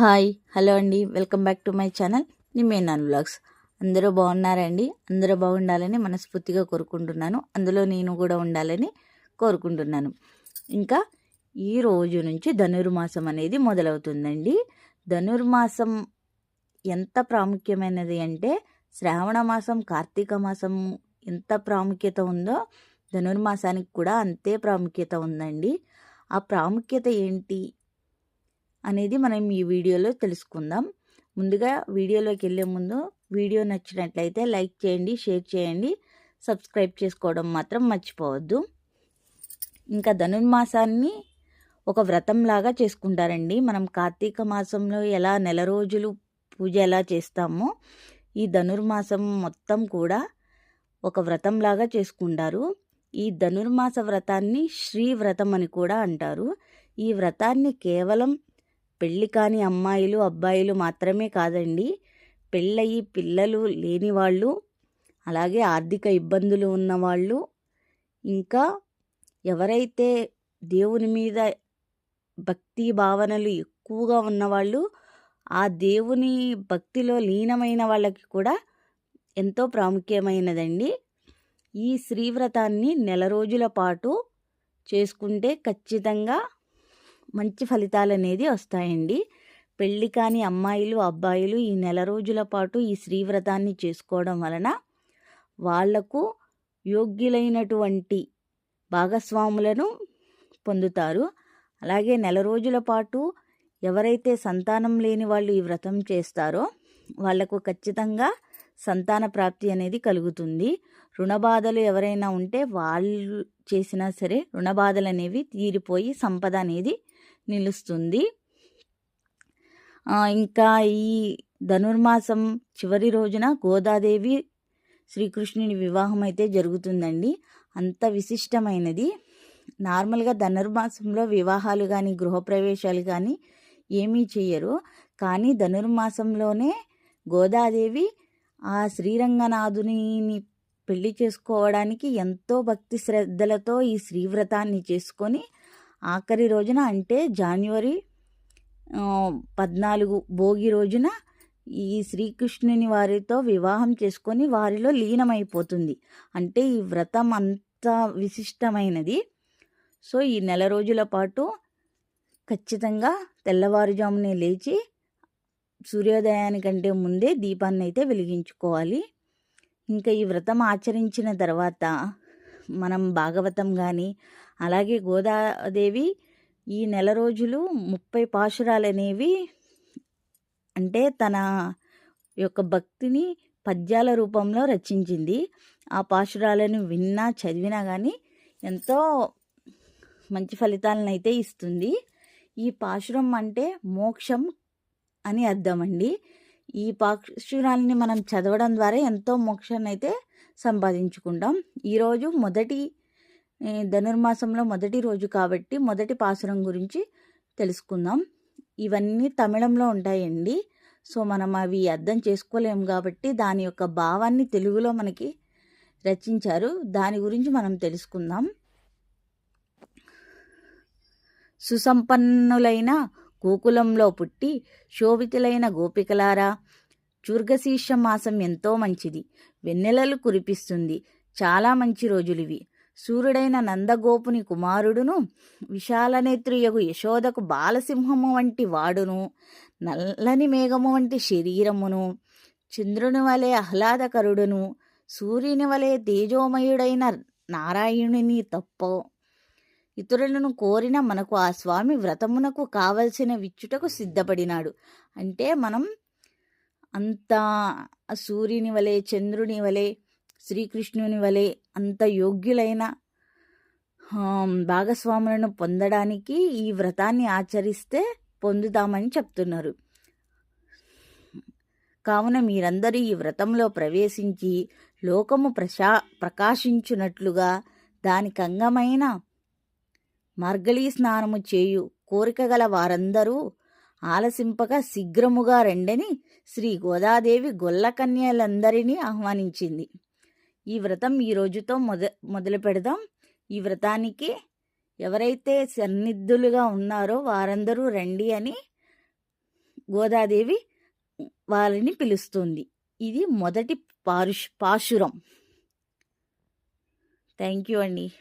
Hi hello అండి. Welcome back to my channel నిమ్మేనాన్ blogs అందరూ బాగున్నారండి? అందరూ బాగుండాలని మనస్ఫూర్తిగా కోరుకుంటున్నాను. అందులో నేను కూడా ఉండాలని కోరుకుంటున్నాను. ఇంకా ఈ రోజు నుంచి ధనుర్మాసం అనేది మొదలవుతుందండి. ధనుర్మాసం ఎంత ప్రాముఖ్యమైనది అంటే శ్రావణ మాసం కార్తీక మాసం ఎంత ప్రాముఖ్యత ఉందో ధనుర్మాసానికి కూడా అంతే ప్రాముఖ్యత ఉందండి. ఆ ప్రాముఖ్యత ఏంటి? అనేది మనం ఈ వీడియోలో తెలుసుకుందాం. ముందుగా వీడియోలోకి వెళ్ళే ముందు వీడియో నచ్చినట్లయితే లైక్ చేయండి షేర్ చేయండి. సబ్స్క్రైబ్ చేసుకోవడం మాత్రం మర్చిపోవద్దు. ఇంకా ధనుర్మాసాన్ని ఒక వ్రతంలాగా చేసుకుంటారండి. మనం కార్తీక మాసంలో ఎలా నెల రోజులు పూజ ఎలా చేస్తామో ఈ ధనుర్మాసం మొత్తం కూడా ఒక వ్రతంలాగా చేసుకుంటారు. ఈ ధనుర్మాస వ్రతాన్ని శ్రీ వ్రతం అని కూడా అంటారు. ఈ వ్రతాన్ని కేవలం పెళ్ళి కాని అమ్మాయిలు అబ్బాయిలు మాత్రమే కాదండి. పెళ్ళయి పిల్లలు లేని వాళ్ళు అలాగే ఆర్థిక ఇబ్బందులు ఉన్నవాళ్ళు ఇంకా ఎవరైతే దేవుని మీద భక్తి భావనలు ఎక్కువగా ఉన్నవాళ్ళు ఆ దేవుని భక్తిలో లీనమైన వాళ్ళకి కూడా ఎంతో ప్రాముఖ్యమైనదండి. ఈ శ్రీవ్రతాన్ని నెల రోజుల పాటు చేసుకుంటే ఖచ్చితంగా మంచి ఫలితాలు అనేది వస్తాయండి. పెళ్ళి కాని అమ్మాయిలు అబ్బాయిలు ఈ నెల రోజుల పాటు ఈ శ్రీవ్రతాన్ని చేసుకోవడం వలన వాళ్ళకు యోగ్యులైనటువంటి భాగస్వాములను పొందుతారు. అలాగే నెల రోజుల పాటు ఎవరైతే సంతానం లేని వాళ్ళు ఈ వ్రతం చేస్తారో వాళ్ళకు ఖచ్చితంగా సంతాన ప్రాప్తి అనేది కలుగుతుంది. రుణబాధలు ఎవరైనా ఉంటే వాళ్ళు చేసినా సరే రుణబాధలు అనేవి తీరిపోయి సంపద అనేది నిలుస్తుంది. ఇంకా ఈ ధనుర్మాసం చివరి రోజున గోదాదేవి శ్రీకృష్ణుని వివాహం అయితే జరుగుతుందండి. అంత విశిష్టమైనది. నార్మల్గా ధనుర్మాసంలో వివాహాలు కానీ గృహప్రవేశాలు కానీ ఏమీ చేయరు కానీ ధనుర్మాసంలోనే గోదాదేవి ఆ శ్రీరంగనాథుని పెళ్ళి చేసుకోవడానికి ఎంతో భక్తి శ్రద్ధలతో ఈ శ్రీవ్రతాన్ని చేసుకొని ఆఖరి రోజున అంటే జనవరి పద్నాలుగు భోగి రోజున ఈ శ్రీకృష్ణుని వారితో వివాహం చేసుకొని వారిలో లీనమైపోతుంది. అంటే ఈ వ్రతం అంత విశిష్టమైనది. సో ఈ నెల రోజుల పాటు ఖచ్చితంగా తెల్లవారుజామునే లేచి సూర్యోదయానికంటే ముందే దీపాన్ని అయితే వెలిగించుకోవాలి. ఇంకా ఈ వ్రతం ఆచరించిన తర్వాత మనం భాగవతం కానీ అలాగే గోదాదేవి ఈ నెల రోజులు ముప్పై పాశురాలు అనేవి అంటే తన యొక్క భక్తిని పద్యాల రూపంలో రచించింది. ఆ పాశురాలను విన్నా చదివినా కానీ ఎంతో మంచి ఫలితాలను అయితే ఇస్తుంది. ఈ పాశురం అంటే మోక్షం అని అర్థం అండి ఈ పాక్షురాలని మనం చదవడం ద్వారా ఎంతో మోక్షాన్ని అయితే సంపాదించుకుంటాం ఈరోజు మొదటి ధనుర్మాసంలో మొదటి రోజు కాబట్టి మొదటి పాసురం గురించి తెలుసుకుందాం. ఇవన్నీ తమిళంలో ఉంటాయండి. సో మనం అవి అర్థం చేసుకోలేము కాబట్టి దాని యొక్క భావాన్ని తెలుగులో మనకి రచించారు. దాని గురించి మనం తెలుసుకుందాం. సుసంపన్నులైన గోకులంలో పుట్టి శోభితులైన గోపికలారా చూర్గశీర్ష మాసం ఎంతో మంచిది. వెన్నెలలు కురిపిస్తుంది. చాలా మంచి రోజులివి. సూర్యుడైన నందగోపుని కుమారుడును విశాలనేత్రియగు యశోదకు బాలసింహము వంటి వాడును నల్లని మేఘము వంటి శరీరమును చంద్రుని వలె ఆహ్లాదకరుడును సూర్యుని వలె తేజోమయుడైన నారాయణుని తప్పో ఇతరులను కోరిన మనకు ఆ స్వామి వ్రతమునకు కావలసిన విచ్చుటకు సిద్ధపడినాడు. అంటే మనం అంత సూర్యుని వలె చంద్రుని వలె శ్రీకృష్ణుని వలె అంత యోగ్యులైన భాగస్వాములను పొందడానికి ఈ వ్రతాన్ని ఆచరిస్తే పొందుతామని చెప్తున్నారు. కావున మీరందరూ ఈ వ్రతంలో ప్రవేశించి లోకము ప్రశా ప్రకాశించున్నట్లుగా దానికి అంగమైన మార్గళీ స్నానము చేయు కోరిక గల వారందరూ ఆలసింపక శీఘ్రముగా రెండని శ్రీ గోదాదేవి గొల్లకన్యలందరినీ ఆహ్వానించింది. ఈ వ్రతం ఈ రోజుతో మొద మొదలు పెడదాం. ఈ వ్రతానికి ఎవరైతే సన్నిధులుగా ఉన్నారో వారందరూ రండి అని గోదాదేవి వారిని పిలుస్తుంది. ఇది మొదటి పారుష్ పాశురం. థ్యాంక్ యూ అండి.